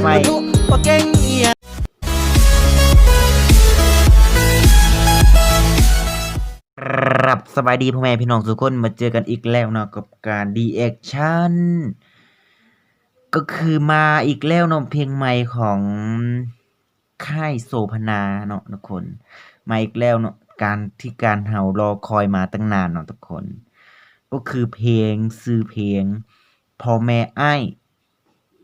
ไฟบ่เก่งอีหยังครับสบายดีพ่อแม่พี่น้องทุกคนมาเจอกันอีกแล้วเนาะกับการดีแอคชั่นก็คือมาอีกแล้วเนาะเพลงใหม่ของค่ายโสพนาเนาะทุกคนมาอีกแล้วเนาะการที่การเห่ารอคอยมาตั้งนานเนาะทุกคน ก็คือเพลงซื้อเพลงพ่อแม่ไอ้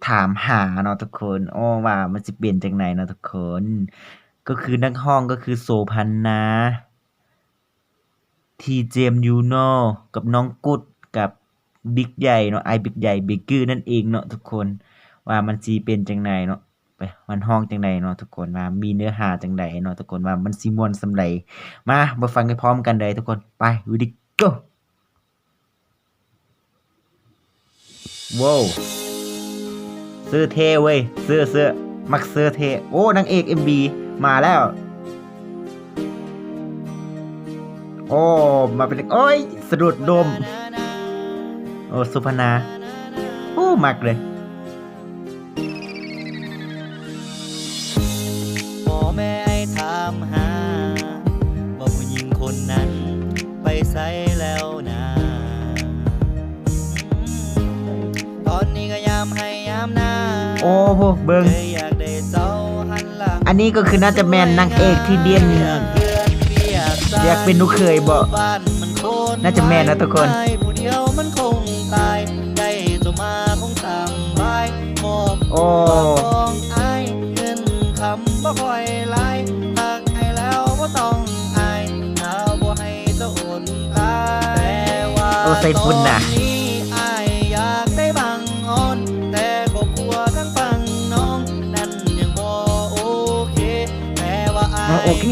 ถามหาเนาะทุกคนอ้ว่ามันจะเปลี่ยนจากไหนเนาะทุกคน ก็คือนักห้องก็คือโสพันนาทีเจมยูโนกับน้องกุดกับบิ๊กใหญ่เนาะไอบิ๊กใหญ่บิ๊กกือนั่นเองเนาะทุกคนว่ามันสีเป็นจังไดเนาะไปมันห้องจังไดเนาะทุกคนว่ามีเนื้อหาจังไดเนาะทุกคนว่ามันสิม่วนสำใดมามาฟังกันพร้อมกันเลยทุกคนไปวิดีโกว้าว เสื้อเท่เว้ยเสื้อเสื้อมักเสื้อเท่โอ้นางเอก MB มาแล้ว โอ้มาเป็นโอ้ยสะดุดดม โอ้สุพนาโอ้มักเลยพ่อแม่ไอ้ถามหาว่าผู้หญิงคนนั้น โอ้โหเบิงเลยอยากได้เจ้าหันหลังอันนี้ก็คือน่าจะแมนนางเอกที่เดียนอยากเป็นลูกเขยบ่บ้านมันโคนน่าจะแม่นนะทุกคนไม้ผู้เดียวมันคงตายได้ตัวมาคงตามบายมอบโอ้มองอายเงินคำบ่ค่อยหลายหากให้แล้วบ่ต้องอายถ้าบ่ให้เจ้าโอนตายแต่ว่าโอ้ใส่ฝุ่นน่ะ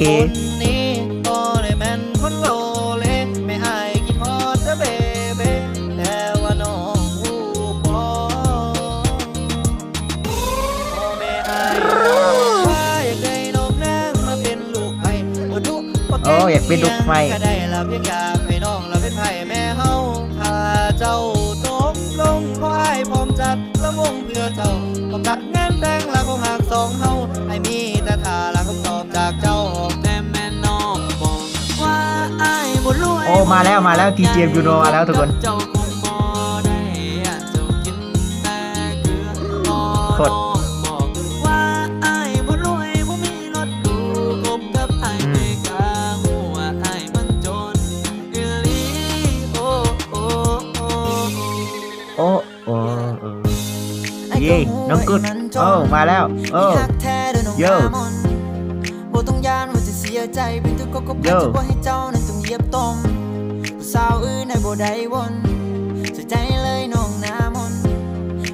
คนนี้ก็ได้แม่นคนโลเลไม่อายกินฮอดเด้อเบเบแต่ว่าน้องฮู้บ่พ่อไม่อายว่าอยากได้น้องนางมาเป็นลูกไผ่บ่ดุบ่โอ้อยากเป็นลูกไผ่ก็ได้ละเพียงอยาก มาแล้วมาแล้วทีเจมยูโนมาแล้วทุกคนเจ้าคงบ่ได้เจ้ากินแต่เกลือบ่สดบอกว่าอ้ยบ่รวยบ่มีรถดูคบกับอ้ายาหัวอ้าจนอีหลีโอ้โอ้เย้น้องกุดโอ้มาแล้วโอ้โย่บ่ต้องเสียใจเป็นทุกข์ก็ก็โย สาวอื่นให้บ่ได้วนเสียใจเลยน้องหน้ามนต์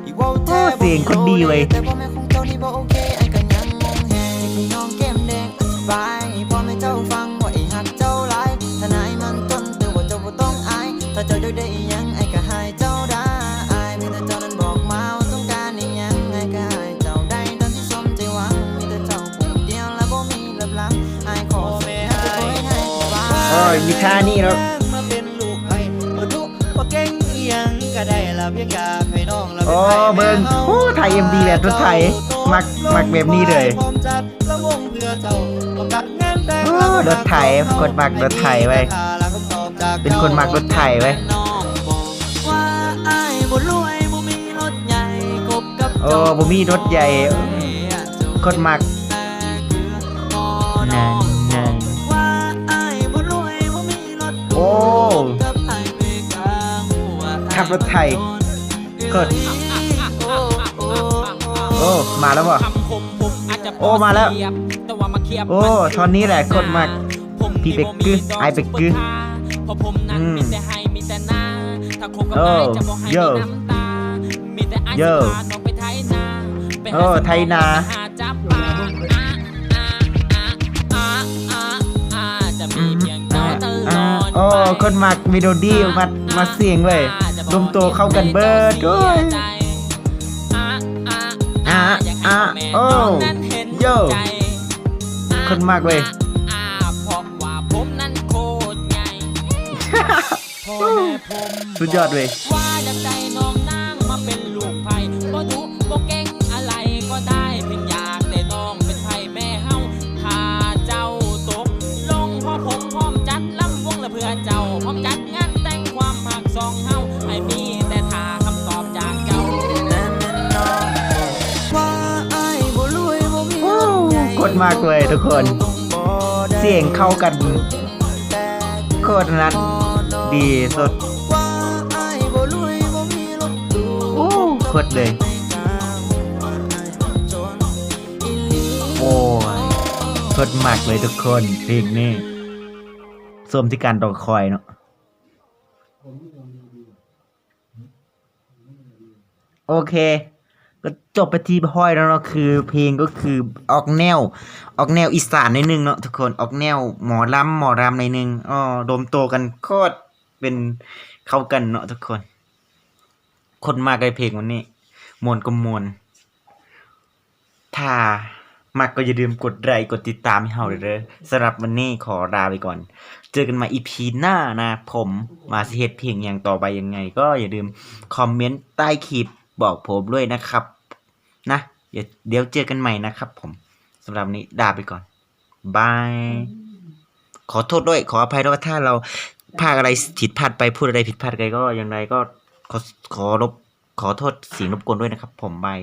อีกเว้าแท้โอ้เสียงคนดีเว้ยแต่พ่อแม่ของเจ้านี่บ่โอเคไอ้ก็ยังงงแฮที่พี่น้องแก้มแดงอธิบายให้พ่อแม่เจ้าฟังว่าไอ้หักเจ้าหลายถ้านายมันต้นแต่ว่าเจ้าบ่ต้องอาย ถ้าเจ้าอยากได้อีหยังไอ้ก็ให้เจ้าได้เพียงแต่เจ้านั้นบอกมาว่าต้องการอีหยังไอ้ก็ให้เจ้าได้ตามที่สมใจหวังมีแต่เจ้าผู้เดียวและบ่มีลับหลังไอ้ขอแม่ให้คอยให้ฟังโอ้ยมีท่านี่แล้ว เก่งอีหยังก็ได้ละเพียงอยากให้น้องละเป็นโอ้ไผ่เบิ่งแม่ฮาโอ้ไทย MD แบบรถไถมักมักแบบนี้เลยพร้อมจัดละวงเพื่อเจ้าพร้อมจัดงานแต่งโอ้รถไถกดมักรถไถไว้เป็นคนมักรถไถไว้น้องบอกว่าอ้ายบ่รวยบ่มีรถใหญ่กบกับโอ้บ่มีรถใหญ่คนมัก หัวขับรถไถกดโอ้โอ้โอ้มาแล้วบ่คำคมผมอาจจะโอ้มาแล้วเทียบแต่ว่ามาเทียบโอ้ตอนนี้แหละกดมากผมพี่เบกกึบ่มีดไอ้เบกกึซุปเปอร์คาร์เพราะผมนั้นอืมมีแต่ให้มีแต่หน้าถ้าคบกับโอ้ไอ้จะบอกให้โย่มีน้ำตามีแต่ไอ้โย่สิพาน้องไปไทยนาไปโอ้หาสมไทยนาไปหาจับปลาอะอะอะอะอะจะมีเพียงเจ้าตลอดโอ้คนมักเมโลดี้มามาเสียงเลย รวมตัวเข้ากันเบิร์ดด้วยอะอะโอ้โยคนมากเลยสุดยอดเลย รถใหญ่กดมากเลยทุกคน เสียงเข้ากันโคตรนัดดีสุดอู้โอ้โคตรเลยโอ้ยโคตรมากเลยทุกคนเพลงนี้สมที่การรอคอยเนาะโอเค ก็จบไปที่พอยแล้วเนาะคือเพลงก็คือออกแนว ออกแนวอีสานในหนึ่งเนาะทุกคนออกแนวหมอลำหมอรำในหนึ่งอ๋อรวมตัวกันโคตรเป็นเข้ากันเนาะทุกคน คนมากเลยเพลงวันนี้มวนก็มวนถ้ามากก็อย่าลืมกดไลค์กดติดตามให้เฮาเด้อสำหรับวันนี้ขอลาไปก่อน เจอกันใหมาอีพีหน้านะ ผมมาสิเฮ็ดเพลงอย่างต่อไปยังไง ก็อย่าลืมคอมเมนต์ใต้คลิป บอกผมด้วยนะครับ นะเดี๋ยวเดี๋ยวเจอกันใหม่นะครับผมสำหรับวันนี้ลาไปก่อนบายขอโทษด้วย ขออภัยด้วยถ้าเราพลาดอะไรผิดพลาดไปพูดอะไรผิดพลาดไปก็อย่างไรก็ขอขอรบขอโทษเสียงรบกวนด้วยนะครับ ผมบาย